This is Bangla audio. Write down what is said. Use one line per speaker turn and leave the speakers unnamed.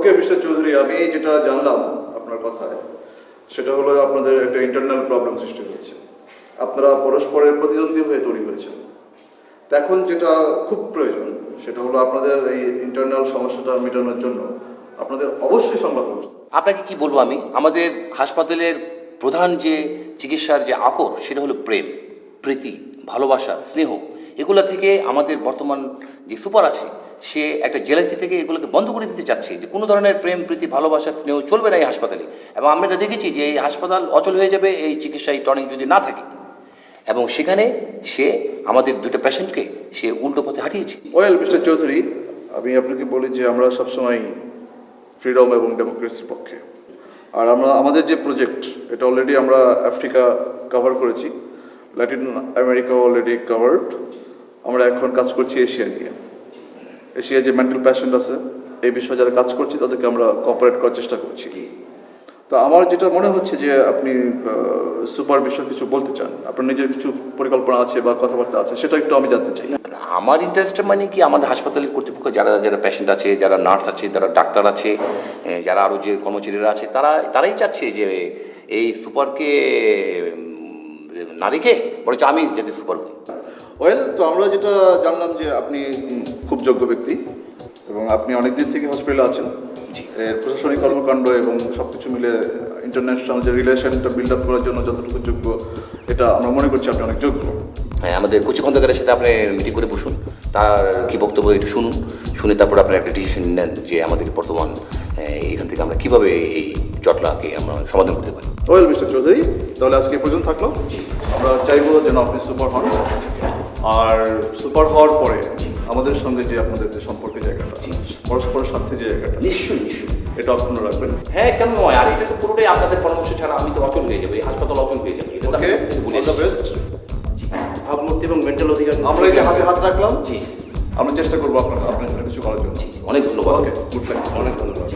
ওকে, মিস্টার চৌধুরী, আমি যেটা জানলাম আপনার কথায়, সেটা হলো আপনাদের একটা ইন্টারনাল প্রবলেম সৃষ্টি হয়েছে। আপনারা পরস্পরের প্রতিদ্বন্দ্বী হয়ে তৈরি হয়েছেন। এখন যেটা খুব প্রয়োজন, সেটা হলো আপনাদের এই ইন্টারনাল সমস্যাটা মেটানোর জন্য আপনাদের অবশ্যই সংবাদ ব্যবস্থা।
আপনাকে কি বলব আমি? আমাদের হাসপাতালের প্রধান যে চিকিৎসার যে আকর, সেটা হলো প্রেম, প্রীতি, ভালোবাসা, স্নেহ। এগুলো থেকে আমাদের বর্তমান যে সুপার আছে সে একটা জেলাসি থেকে এগুলোকে বন্ধ করে দিতে চাচ্ছে যে কোনো ধরনের প্রেম, প্রীতি, ভালোবাসা, স্নেহ চলবে না এই হাসপাতালে। এবং আমরা এটা দেখেছি যে এই হাসপাতাল অচল হয়ে যাবে, এই চিকিৎসা এই টনিক যদি না থাকে। এবং সেখানে সে আমাদের দুটো পেশেন্টকে সে উল্টো পথে হাঁটিয়েছে।
ওয়েল, মিস্টার চৌধুরী, আমি আপনাকে বলি যে আমরা সবসময় ফ্রিডম এবং ডেমোক্রেসির পক্ষে। আর আমরা, আমাদের যে প্রজেক্ট, এটা অলরেডি আমরা আফ্রিকা কভার করেছি। ল্যাটিন আমেরিকা অলরেডি কভার্ড আমরা এখন কাজ করছি এশিয়া নিয়ে। এশিয়া যে মেন্টাল প্যাশেন্ট আছে, এই বিষয়ে যারা কাজ করছি, তাদেরকে আমরা কপারেট করার চেষ্টা করছি। তো আমার যেটা মনে হচ্ছে যে আপনি সুপার বিষয়ে কিছু বলতে চান, আপনার নিজের কিছু পরিকল্পনা আছে বা কথাবার্তা আছে, সেটা একটু আমি জানতে চাই।
আমার ইন্টারেস্টটা মানে কি? আমাদের হাসপাতালে কর্তৃপক্ষ, যারা যারা পেশেন্ট আছে, যারা নার্স আছে, যারা ডাক্তার আছে যারা আরও যে কর্মচারীরা আছে, তারা, তারাই চাচ্ছে যে এই সুপারকে না রেখে, বরঞ্চ আমি যাতে সুপার হই।
ওয়েল তো আমরা যেটা জানলাম যে আপনি খুব যোগ্য ব্যক্তি এবং আপনি অনেক দিন থেকে হসপিটালে আছেন। এর প্রশাসনিক কর্মকাণ্ড এবং সব কিছু মিলে ইন্টারন্যাশনাল যে রিলেশনটা বিল্ড আপ করার জন্য যতটুকু যোগ্য এটা আমরা মনে করছি আপনি অনেক যোগ্য।
হ্যাঁ আমাদের কচি খন্দকারের সাথে আপনি মিটিং করে বসুন। তার কি বক্তব্য একটু শুনুন। শুনে তারপর আপনার একটা ডিসিশন নেন যে আমাদের বর্তমান এখান থেকে আমরা কীভাবে এই জটলাকে আমরা সমাধান করতে পারি।
ওয়েল মিস্টার চৌধুরী তাহলে আজকে এ পর্যন্ত থাকল। আমরা চাইব যেন আপনি সুপার হন। আর সুপার হওয়ার পরে আমাদের সঙ্গে যে আপনাদের যে সম্পর্কের জায়গাটা পরস্পরের স্বার্থে যে জায়গাটা
নিশ্চয়ই নিশ্চয়ই।
এটা অক্ষুণ্ণ রাখবেন।
হ্যাঁ কেন নয় আর এটা তো পুরোটাই আপনাদের পরামর্শ ছাড়া আমি তো অচল হয়ে যাব এই হাসপাতাল অচল হয়ে যাবে এটা
দ্য বেস্ট
ভাবমূর্তি এবং মেন্টাল অধিকার
আমরা এই যে হাতে হাত রাখলাম
জি।
আমরা চেষ্টা করব আপনার আপনার কিছু করার জন্য।
অনেক ধন্যবাদ।
ওকে গুড
অনেক ধন্যবাদ।